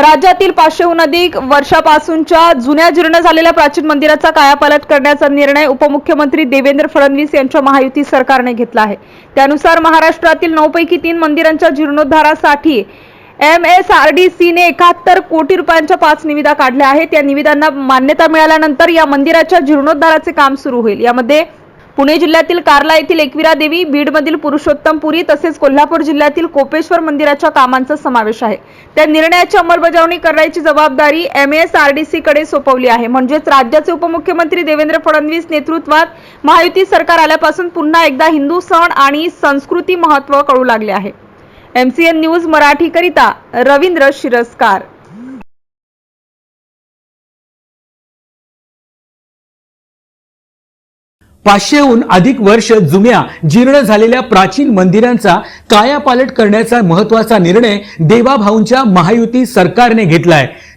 राज्यातील पाचशेहून अधिक वर्षापासूनच्या जुन्या जीर्ण झालेल्या प्राचीन मंदिराचा कायापालट करण्याचा निर्णय उपमुख्यमंत्री देवेंद्र फडणवीस यांच्या महायुती सरकारने घेतला आहे. त्यानुसार महाराष्ट्रातील नऊपैकी तीन मंदिरांच्या जीर्णोद्धारासाठी एम एस आर डी सीने एकाहत्तर कोटी रुपयांच्या पाच निविदा काढल्या आहेत. या निविदांना मान्यता मिळाल्यानंतर या मंदिराच्या जीर्णोद्धाराचे काम सुरू होईल. यामध्ये पुणे जिल्ह्यातील कार्ला येथील एकविरा देवी बीडमधील पुरुषोत्तमपुरी तसेच कोल्हापूर जिल्ह्यातील कोपेश्वर मंदिराच्या कामांचा समावेश आहे. त्या निर्णयाची अंमलबजावणी करण्याची जबाबदारी M S R D C कडे सोपवली आहे. म्हणजेच राज्याचे उपमुख्यमंत्री देवेंद्र फडणवीस नेतृत्वात महायुती सरकार आल्यापासून पुन्हा एकदा हिंदू सण आणि संस्कृती महत्त्व कळू लागले आहे. एमसीएन न्यूज मराठीकरिता रवींद्र शिरस्कार. पाचशेहून अधिक वर्ष जुन्या जीर्ण झालेल्या प्राचीन मंदिरांचा कायापालट करण्याचा महत्त्वाचा निर्णय देवाभाऊंच्या महायुती सरकारने घेतलाय.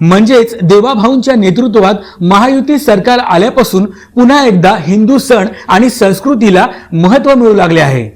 म्हणजेच देवाभाऊंच्या नेतृत्वात महायुती सरकार आल्यापासून पुन्हा एकदा हिंदू सण आणि संस्कृतीला महत्त्व मिळू लागले आहे.